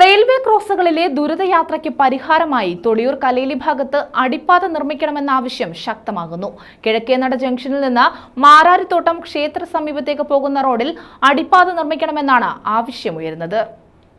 Railway ക്രോസുകളിലെ ദുരിതയാത്രയ്ക്ക് പരിഹാരമായി തൊടിയൂർ കലേലി ഭാഗത്ത് അടിപ്പാത നിർമ്മിക്കണമെന്ന ആവശ്യം ശക്തമാകുന്നു. കിഴക്കേനട ജംഗ്ഷനിൽ നിന്ന് മാരാരിത്തോട്ടം ക്ഷേത്ര സമീപത്തേക്ക് പോകുന്ന റോഡിൽ അടിപ്പാത നിർമ്മിക്കണമെന്നാണ് ആവശ്യമുയരുന്നത്.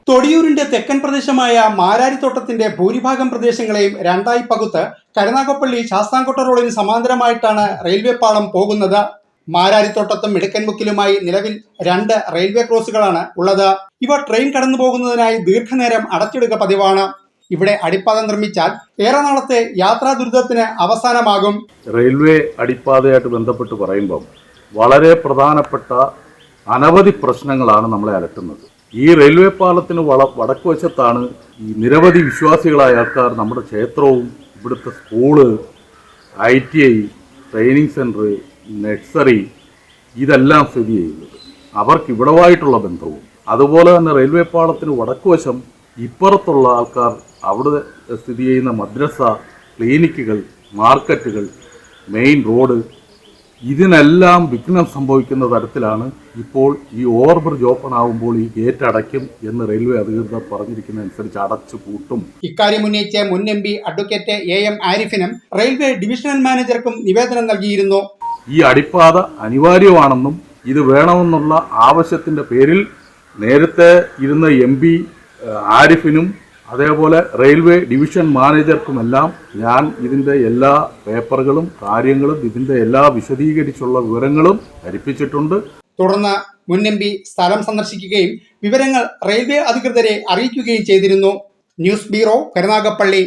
തൊടിയൂരിന്റെ തെക്കൻ പ്രദേശമായ മാരാരിത്തോട്ടത്തിന്റെ ഭൂരിഭാഗം പ്രദേശങ്ങളെയും രണ്ടായി പകുത്ത് കരുനാഗപ്പള്ളി ശാസ്താംകോട്ട റോഡിന് സമാന്തരമായിട്ടാണ് റെയിൽവേ പാളം പോകുന്നത്. മാരാരിത്തോട്ടത്തും മിടുക്കൻമുക്കിലുമായി നിലവിൽ രണ്ട് റെയിൽവേ ക്രോസുകളാണ് ഉള്ളത്. ഇവ ട്രെയിൻ കടന്നു പോകുന്നതിനായി ദീർഘനേരം അടച്ചിടുക പതിവാണ്. ഇവിടെ അടിപ്പാത നിർമ്മിച്ചാൽ ഏറെ നാളത്തെ യാത്രാ ദുരിതത്തിന് അവസാനമാകും. റെയിൽവേ അടിപ്പാതയായിട്ട് ബന്ധപ്പെട്ട് പറയുമ്പം വളരെ പ്രധാനപ്പെട്ട അനവധി പ്രശ്നങ്ങളാണ് നമ്മളെ അലട്ടുന്നത്. ഈ റെയിൽവേ പാലത്തിന് വള വടക്ക് വശത്താണ് ഈ നിരവധി വിശ്വാസികളായ ആൾക്കാർ നമ്മുടെ ക്ഷേത്രവും ഇവിടുത്തെ school I T I training centre nursery ഇതെല്ലാം സ്ഥിതി ചെയ്യുന്നത്. അവർക്ക് ഇവിടവായിട്ടുള്ള ബന്ധവും അതുപോലെ തന്നെ റെയിൽവേ പാളത്തിന് വടക്കുവശം ഇപ്പുറത്തുള്ള ആൾക്കാർ അവിടെ സ്ഥിതി ചെയ്യുന്ന മദ്രസ ക്ലിനിക്കുകൾ മാർക്കറ്റുകൾ മെയിൻ റോഡ് ഇതിനെല്ലാം വിഘ്നം സംഭവിക്കുന്ന തരത്തിലാണ് ഇപ്പോൾ ഈ ഓവർ ബ്രിഡ്ജ് ഓപ്പൺ ആകുമ്പോൾ ഈ ഗേറ്റ് അടയ്ക്കും എന്ന് റെയിൽവേ അധികൃതർ പറഞ്ഞിരിക്കുന്നതനുസരിച്ച് അടച്ചു പൂട്ടും. ഇക്കാര്യം ഉന്നയിച്ച് മുൻ M P advocate A M ആരിഫിനും railway divisional മാനേജർക്കും നിവേദനം നൽകിയിരുന്നു. ഈ അടിപ്പാത അനിവാര്യമാണെന്നും ഇത് വേണമെന്നുള്ള ആവശ്യത്തിന്റെ പേരിൽ നേരത്തെ ഇരുന്ന എം പി ആരിഫിനും അതേപോലെ റെയിൽവേ ഡിവിഷൻ മാനേജർക്കുമെല്ലാം ഞാൻ ഇതിന്റെ എല്ലാ പേപ്പറുകളും കാര്യങ്ങളും ഇതിന്റെ എല്ലാ വിശദീകരിച്ചുള്ള വിവരങ്ങളും ധരിപ്പിച്ചിട്ടുണ്ട്. തുടർന്ന് മുൻ എം പി സ്ഥലം സന്ദർശിക്കുകയും വിവരങ്ങൾ റെയിൽവേ അധികൃതരെ അറിയിക്കുകയും ചെയ്തിരുന്നു. News bureau Karunagappally.